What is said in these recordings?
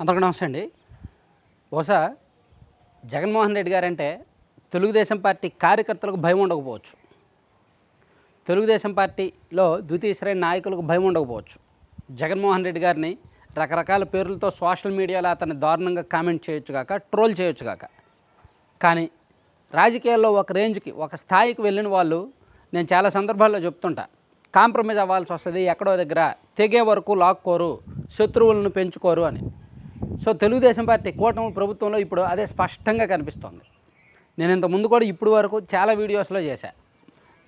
అందరికీ నమస్తే అండి. బహుశా జగన్మోహన్ రెడ్డి గారంటే తెలుగుదేశం పార్టీ కార్యకర్తలకు భయం ఉండకపోవచ్చు. తెలుగుదేశం పార్టీలో ద్వితీయ శ్రేణి నాయకులకు భయం ఉండకపోవచ్చు. జగన్మోహన్ రెడ్డి గారిని రకరకాల పేర్లతో సోషల్ మీడియాలో అతన్ని దారుణంగా కామెంట్ చేయొచ్చు కాక ట్రోల్ చేయొచ్చు కాక కానీ రాజకీయాల్లో ఒక రేంజ్కి ఒక స్థాయికి వెళ్ళిన వాళ్ళు నేను చాలా సందర్భాల్లో చెప్తుంటా. కాంప్రమైజ్ అవ్వాల్సి వస్తుంది ఎక్కడో దగ్గర తెగే వరకు లాక్కోరు శత్రువులను పెంచుకోరు అని. సో తెలుగుదేశం పార్టీ కూటమి ప్రభుత్వంలో ఇప్పుడు అదే స్పష్టంగా కనిపిస్తోంది. నేను ఇంత ముందు కూడా ఇప్పుడు వరకు చాలా వీడియోస్లో చేశా.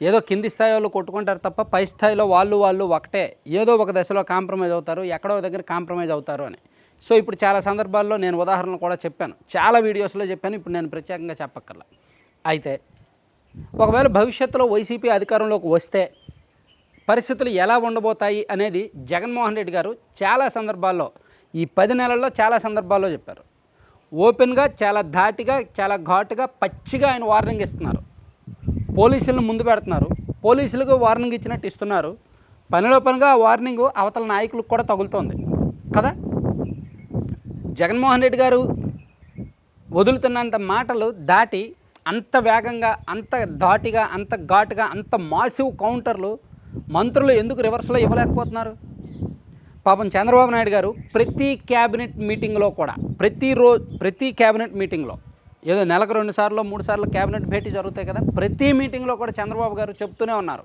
ఏదో కింది స్థాయి వాళ్ళు కొట్టుకుంటారు తప్ప పై స్థాయిలో వాళ్ళు వాళ్ళు ఒకటే ఏదో ఒక దశలో కాంప్రమైజ్ అవుతారు ఎక్కడో దగ్గర కాంప్రమైజ్ అవుతారు అని. సో ఇప్పుడు చాలా సందర్భాల్లో నేను ఉదాహరణలు కూడా చెప్పాను. చాలా వీడియోస్లో చెప్పాను ఇప్పుడు నేను ప్రత్యేకంగా చెప్పక్కర్లా. అయితే ఒకవేళ భవిష్యత్తులో వైసీపీ అధికారంలోకి వస్తే పరిస్థితులు ఎలా ఉండబోతాయి అనేది జగన్మోహన్ రెడ్డి గారు చాలా సందర్భాల్లో ఈ పది నెలల్లో చాలా సందర్భాల్లో చెప్పారు. ఓపెన్గా చాలా ధాటిగా చాలా ఘాటుగా పచ్చిగా ఆయన వార్నింగ్ ఇస్తున్నారు. పోలీసులను ముందు పెడుతున్నారు. పోలీసులకు వార్నింగ్ ఇచ్చినట్టు ఇస్తున్నారు. పనిలో పనిగా ఆ వార్నింగ్ అవతల నాయకులకు కూడా తగులుతోంది. కదా? జగన్మోహన్ రెడ్డి గారు వదులుతున్నంత మాటలు దాటి అంత వేగంగా అంత ధాటిగా అంత ఘాటుగా అంత మాసివ్ కౌంటర్లు మంత్రులు ఎందుకు రివర్స్లో ఇవ్వలేకపోతున్నారు? పాపం చంద్రబాబు నాయుడు గారు ప్రతి క్యాబినెట్ మీటింగ్లో కూడా ప్రతిరోజు ప్రతి క్యాబినెట్ మీటింగ్లో ఏదో నెలకు రెండు సార్లు మూడు సార్లు క్యాబినెట్ భేటీ జరుగుతాయి కదా ప్రతి మీటింగ్లో కూడా చంద్రబాబు గారు చెప్తూనే ఉన్నారు.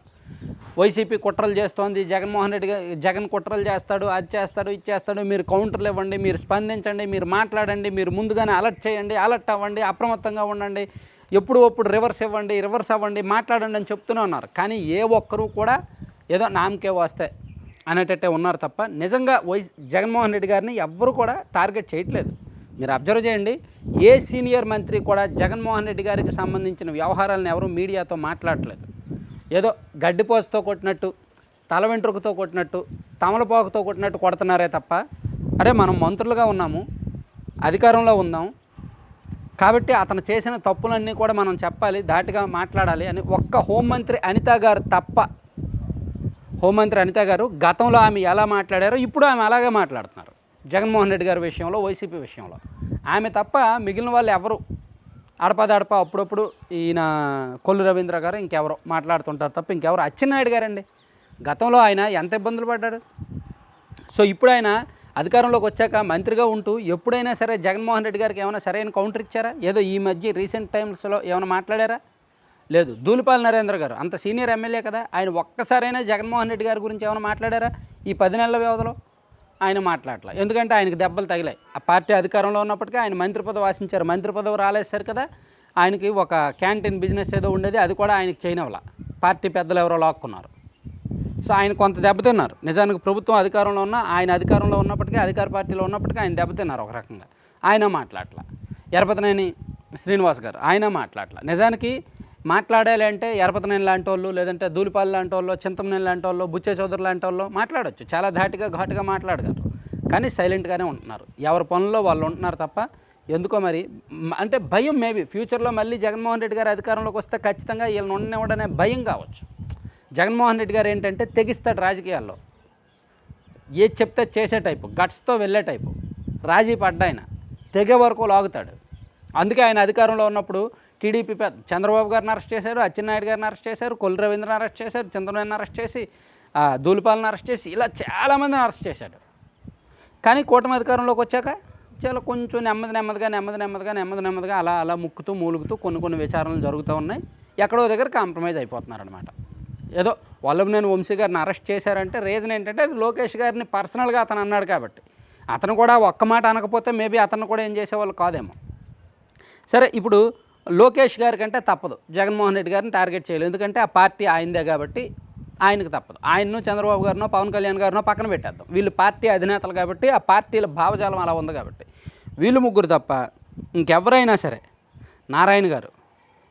వైసీపీ కుట్రలు చేస్తోంది జగన్మోహన్ రెడ్డి గారు జగన్ కుట్రలు చేస్తాడు అది చేస్తాడు ఇది చేస్తాడు మీరు కౌంటర్లు ఇవ్వండి మీరు స్పందించండి మీరు మాట్లాడండి మీరు ముందుగానే అలర్ట్ చేయండి అలర్ట్ అవ్వండి అప్రమత్తంగా ఉండండి ఎప్పుడు అప్పుడు రివర్స్ ఇవ్వండి రివర్స్ అవ్వండి మాట్లాడండి అని చెప్తూనే ఉన్నారు. కానీ ఏ ఒక్కరూ కూడా ఏదో నామకే వస్తే అనేటట్టే ఉన్నారు తప్ప నిజంగా వైస్ జగన్మోహన్ రెడ్డి గారిని ఎవ్వరు కూడా టార్గెట్ చేయట్లేదు. మీరు అబ్జర్వ్ చేయండి ఏ సీనియర్ మంత్రి కూడా జగన్మోహన్ రెడ్డి గారికి సంబంధించిన వ్యవహారాలను ఎవరు మీడియాతో మాట్లాడట్లేదు. ఏదో గడ్డిపోసతో కొట్టినట్టు తల వెంట్రుకతో కొట్టినట్టు తమలపాకుతో కొట్టినట్టు కొడుతున్నారే తప్ప అరే మనం మంత్రులుగా ఉన్నాము అధికారంలో ఉన్నాం కాబట్టి అతను చేసిన తప్పులన్నీ కూడా మనం చెప్పాలి ధాటిగా మాట్లాడాలి అని ఒక్క హోంమంత్రి అనిత గారు తప్ప హోంమంత్రి అనిత గారు గతంలో ఆమె ఎలా మాట్లాడారో ఇప్పుడు ఆమె అలాగే మాట్లాడుతున్నారు. జగన్మోహన్ రెడ్డి గారి విషయంలో వైసీపీ విషయంలో. ఆమె తప్ప మిగిలిన వాళ్ళు ఎవరు? అడపదడప అప్పుడప్పుడు ఈయన కొల్లు రవీంద్ర గారు ఇంకెవరో మాట్లాడుతుంటారు తప్ప ఇంకెవరు? అచ్చెన్నాయుడు గారండి. గతంలో ఆయన ఎంత ఇబ్బందులు పడ్డాడు? సో ఇప్పుడు ఆయన అధికారంలోకి వచ్చాక మంత్రిగా ఉంటూ ఎప్పుడైనా సరే జగన్మోహన్ రెడ్డి గారికి ఏమైనా సరైన కౌంటర్ ఇచ్చారా? ఏదో ఈ మధ్య రీసెంట్ టైమ్స్లో ఏమైనా మాట్లాడారా? లేదు. దూలిపాల్ నరేంద్ర గారు అంత సీనియర్ ఎమ్మెల్యే కదా ఆయన ఒక్కసారైనా జగన్మోహన్ రెడ్డి గారి గురించి ఏమైనా మాట్లాడారా? ఈ పది నెలల వ్యవధిలో ఆయన మాట్లాడలే. ఎందుకంటే ఆయనకు దెబ్బలు తగిలాయి. ఆ పార్టీ అధికారంలో ఉన్నప్పటికీ ఆయన మంత్రి పదవి ఆశించారు. మంత్రి పదవి రాలేసారు కదా ఆయనకి ఒక క్యాంటీన్ బిజినెస్ ఏదో ఉండేది అది కూడా ఆయనకి చేయనవల పార్టీ పెద్దలు ఎవరో లాక్కున్నారు. సో ఆయన కొంత దెబ్బతిన్నారు నిజానికి ప్రభుత్వం అధికారంలో ఉన్న ఆయన అధికారంలో ఉన్నప్పటికీ అధికార పార్టీలో ఉన్నప్పటికీ ఆయన దెబ్బతిన్నారు ఒక రకంగా. ఆయన మాట్లాడలే. ఎరపతనేని శ్రీనివాస్ గారు ఆయన మాట్లాడలే. నిజానికి మాట్లాడాలి అంటే ఎరపతనేని లాంటి వాళ్ళు లేదంటే దూలిపాల్ లాంటి వాళ్ళు చింతమనేని లాంటి వాళ్ళు బుచ్చే చౌదరి లాంటి వాళ్ళు మాట్లాడొచ్చు. చాలా ధాటిగా ఘాటుగా మాట్లాడగలరు. కానీ సైలెంట్గానే ఉంటున్నారు. ఎవరి పనుల్లో వాళ్ళు ఉంటున్నారు తప్ప ఎందుకో మరి అంటే భయం మేబీ. ఫ్యూచర్లో మళ్ళీ జగన్మోహన్ రెడ్డి గారు అధికారంలోకి వస్తే ఖచ్చితంగా వీళ్ళని ఉండనివ్వడనే భయం కావచ్చు. జగన్మోహన్ రెడ్డి గారు ఏంటంటే తెగిస్తాడు రాజకీయాల్లో. ఏది చెప్తే చేసే టైపు గట్స్తో వెళ్ళే టైపు. రాజీ పడ్డాయన తెగే వరకు లాగుతాడు. అందుకే ఆయన అధికారంలో ఉన్నప్పుడు టీడీపీ పెద్ద చంద్రబాబు గారిని అరెస్ట్ చేశారు అచ్చెన్నాయుడు గారిని అరెస్ట్ చేశారు కొల్లు రవీంద్రని అరెస్ట్ చేశారు చంద్రబాబుని అరెస్ట్ చేసి దూలిపాలను అరెస్ట్ చేసి ఇలా చాలామందిని అరెస్ట్ చేశాడు. కానీ కూటమి అధికారంలోకి వచ్చాక చాలా కొంచెం నెమ్మది నెమ్మదిగా నెమ్మది నెమ్మదిగా నెమ్మది నెమ్మదిగా అలా అలా ముక్కుతూ మూలుగుతూ కొన్ని కొన్ని విచారణలు జరుగుతూ ఉన్నాయి. ఎక్కడో దగ్గర కాంప్రమైజ్ అయిపోతున్నారు అనమాట ఏదో వల్లభనేని వంశీ గారిని అరెస్ట్ చేశారంటే రీజన్ ఏంటంటే అది లోకేష్ గారిని పర్సనల్గా అతను అన్నాడు కాబట్టి. అతను కూడా ఒక్క మాట అనకపోతే మేబీ అతను కూడా ఏం చేసేవాళ్ళు కాదేమో. సరే ఇప్పుడు లోకేష్ గారి కంటే తప్పదు. జగన్మోహన్ రెడ్డి గారిని టార్గెట్ చేయలేదు. ఎందుకంటే ఆ పార్టీ ఆయనదే కాబట్టి ఆయనకు తప్పదు. ఆయన్ను చంద్రబాబు గారినో పవన్ కళ్యాణ్ గారినో పక్కన పెట్టేద్దాం. వీళ్ళు పార్టీ అధినేతలు కాబట్టి ఆ పార్టీల భావజాలం అలా ఉంది కాబట్టి. వీళ్ళు ముగ్గురు తప్ప ఇంకెవరైనా సరే నారాయణ గారు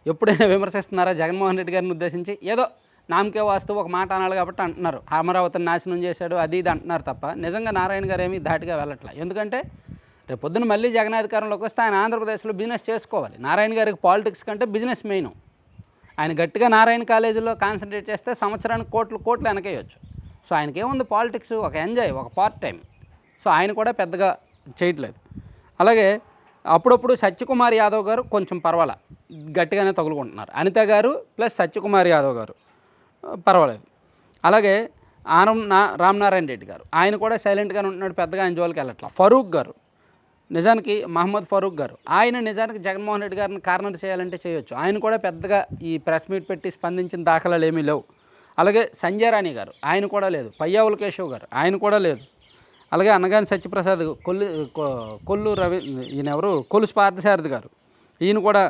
ఎప్పుడైనా విమర్శిస్తున్నారా జగన్మోహన్ రెడ్డి గారిని ఉద్దేశించి? ఏదో నామకే వాస్తు ఒక మాట అనాలి కాబట్టి అంటున్నారు. అమరావతిని నాశనం చేశాడు అది ఇది అంటున్నారు తప్ప. నిజంగా నారాయణ గారు ఏమీ ధాటిగా వెళ్ళట్లే. ఎందుకంటే రేపు పొద్దున్న మళ్ళీ జగన్ అధికారంలోకి వస్తే ఆయన ఆంధ్రప్రదేశ్లో బిజినెస్ చేసుకోవాలి. నారాయణ గారికి పాలిటిక్స్ కంటే బిజినెస్ మెయిన్. ఆయన గట్టిగా నారాయణ కాలేజీలో కాన్సన్ట్రేట్ చేస్తే సంవత్సరానికి కోట్లు కోట్లు వెనకేయచ్చు. సో ఆయనకేముంది పాలిటిక్స్? ఒక ఎంజాయ్ ఒక పార్ట్ టైం. సో ఆయన కూడా పెద్దగా చేయట్లేదు. అలాగే అప్పుడప్పుడు సత్యకుమార్ యాదవ్ గారు కొంచెం పర్వాలే గట్టిగానే తగులుకుంటున్నారు. అనిత గారు ప్లస్ సత్యకుమార్ యాదవ్ గారు పర్వాలేదు. అలాగే ఆనం నా రామనారాయణ రెడ్డి గారు ఆయన కూడా సైలెంట్గానే ఉంటున్నాడు పెద్దగా ఆయన జోలికి వెళ్ళట్లా. ఫరూక్ గారు నిజానికి మహమ్మద్ ఫరూక్ గారు. ఆయన నిజానికి జగన్మోహన్ రెడ్డి గారిని కార్నర్ చేయాలంటే చేయొచ్చు. ఆయన కూడా పెద్దగా ఈ ప్రెస్ మీట్ పెట్టి స్పందించిన దాఖలాలు ఏమీ లేవు. అలాగే సంజయ్ రాణి గారు ఆయన కూడా లేదు. పయ్యావుల కేశవ్ గారు ఆయన కూడా లేదు. అలాగే అన్నగాని సత్యప్రసాద్ కొల్లు కొల్లు రవి ఈయన ఎవరు? కొలుసు పార్థసారథి గారు. ఈయన కూడా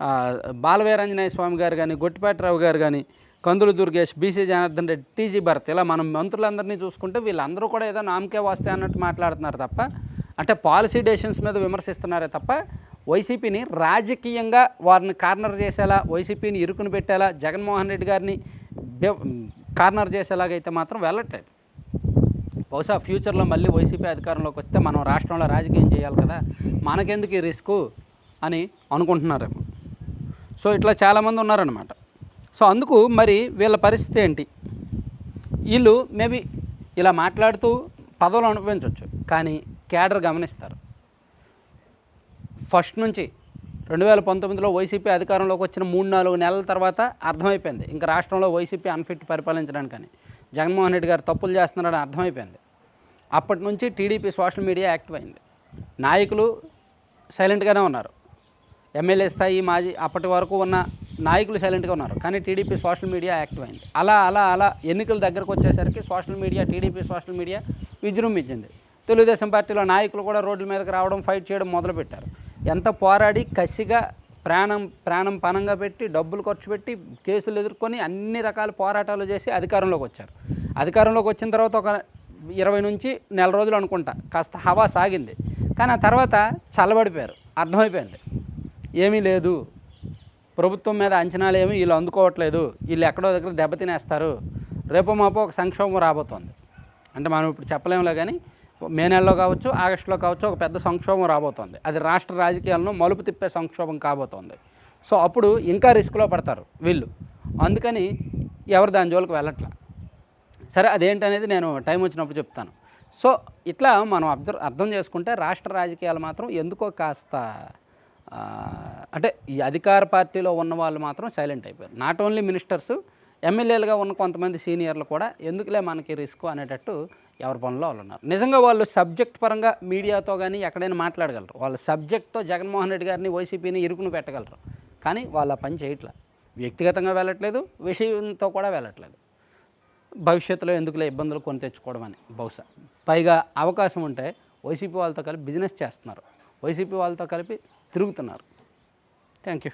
ఆ, బాలవీరాంజనేయ స్వామి గారు కానీ గొట్టిపాటిరావు గారు కానీ కందులు దుర్గేష్ బీసీ జనార్దన్ రెడ్డి టీజీ భరత్ ఇలా మనం మంత్రులందరినీ చూసుకుంటే వీళ్ళందరూ కూడా ఏదో నామకే వస్తే అన్నట్టు మాట్లాడుతున్నారు తప్ప అంటే పాలసీ డెసిషన్స్ మీద విమర్శిస్తున్నారే తప్ప వైసీపీని రాజకీయంగా వారిని కార్నర్ చేసేలా వైసీపీని ఇరుకుని పెట్టేలా జగన్మోహన్ రెడ్డి గారిని కార్నర్ చేసేలాగైతే మాత్రం వెళ్ళట్లేదు. బహుశా ఫ్యూచర్లో మళ్ళీ వైసీపీ అధికారంలోకి వస్తే మనం రాష్ట్రంలో రాజకీయం చేయాలి కదా మనకెందుకు ఈ రిస్క్ అని అనుకుంటున్నారేమో. సో ఇట్లా చాలామంది ఉన్నారనమాట సో అందుకు మరి వీళ్ళ పరిస్థితి ఏంటి? వీళ్ళు మేబీ ఇలా మాట్లాడుతూ పదవులు అనుభవించవచ్చు కానీ క్యాడర్ గమనిస్తారు. ఫస్ట్ నుంచి రెండు వేల పంతొమ్మిదిలో వైసీపీ అధికారంలోకి వచ్చిన మూడు నాలుగు నెలల తర్వాత అర్థమైపోయింది. ఇంకా రాష్ట్రంలో వైసీపీ అన్ఫిట్ పరిపాలించడానికని. జగన్మోహన్ రెడ్డి గారు తప్పులు చేస్తున్నారని అర్థమైపోయింది. అప్పటి నుంచి టీడీపీ సోషల్ మీడియా యాక్టివ్ అయింది. నాయకులు సైలెంట్గానే ఉన్నారు. ఎమ్మెల్యే స్థాయి మాజీ అప్పటి వరకు ఉన్న నాయకులు సైలెంట్గా ఉన్నారు. కానీ టీడీపీ సోషల్ మీడియా యాక్టివ్ అయింది. అలా అలా అలా ఎన్నికల దగ్గరకు వచ్చేసరికి social media TDP social media విజృంభించింది. Telugu Desam పార్టీలో నాయకులు కూడా రోడ్ల మీదకి రావడం ఫైట్ చేయడం మొదలుపెట్టారు. ఎంత పోరాడి కసిగా ప్రాణం ప్రాణం పణంగా పెట్టి డబ్బులు ఖర్చు పెట్టి కేసులు ఎదుర్కొని అన్ని రకాల పోరాటాలు చేసి అధికారంలోకి వచ్చారు. అధికారంలోకి వచ్చిన తర్వాత ఒక ఇరవై నుంచి నెల రోజులు అనుకుంటా కాస్త హవా సాగింది. కానీ ఆ తర్వాత చల్లబడిపోయారు అర్థమైపోయింది. ఏమీ లేదు. ప్రభుత్వం మీద అంచనాలు ఏమి వీళ్ళు అందుకోవట్లేదు. వీళ్ళు ఎక్కడో దగ్గర దెబ్బతినేస్తారు రేపు మాపో ఒక సంక్షోభం రాబోతోంది. అంటే మనం ఇప్పుడు చెప్పలేములే కానీ మే నెలలో కావచ్చు ఆగస్టులో కావచ్చు ఒక పెద్ద సంక్షోభం రాబోతోంది. అది రాష్ట్ర రాజకీయాలను మలుపు తిప్పే సంక్షోభం కాబోతోంది. సో అప్పుడు ఇంకా రిస్క్లో పడతారు వీళ్ళు. అందుకని ఎవరు దాని జోలికి వెళ్ళట్లా. సరే అదేంటనేది నేను టైం వచ్చినప్పుడు చెప్తాను. సో ఇట్లా మనం అబ్జర్వ్ అర్థం చేసుకుంటే రాష్ట్ర రాజకీయాలు మాత్రం ఎందుకో కాస్త అంటే ఈ అధికార పార్టీలో ఉన్న వాళ్ళు మాత్రం సైలెంట్ అయిపోయారు. నాట్ ఓన్లీ మినిస్టర్స్ ఎమ్మెల్యేలుగా ఉన్న కొంతమంది సీనియర్లు కూడా ఎందుకులే మనకి రిస్క్ అనేటట్టు ఎవరి పనిలో వాళ్ళు ఉన్నారు. నిజంగా వాళ్ళు సబ్జెక్ట్ పరంగా మీడియాతో కానీ ఎక్కడైనా మాట్లాడగలరు. వాళ్ళ సబ్జెక్ట్తో జగన్మోహన్ రెడ్డి గారిని వైసీపీని ఇరుకును పెట్టగలరు. కానీ వాళ్ళ పని చేయట్లేదు వ్యక్తిగతంగా వెళ్ళట్లేదు విషయంతో కూడా వెళ్ళట్లేదు. భవిష్యత్తులో ఎందుకులే ఇబ్బందులు కొని తెచ్చుకోవడం అని బహుశా. పైగా అవకాశం ఉంటే వైసీపీ వాళ్ళతో కలిపి బిజినెస్ చేస్తున్నారు. వైసీపీ వాళ్ళతో కలిపి తిరుగుతున్నారు. Thank you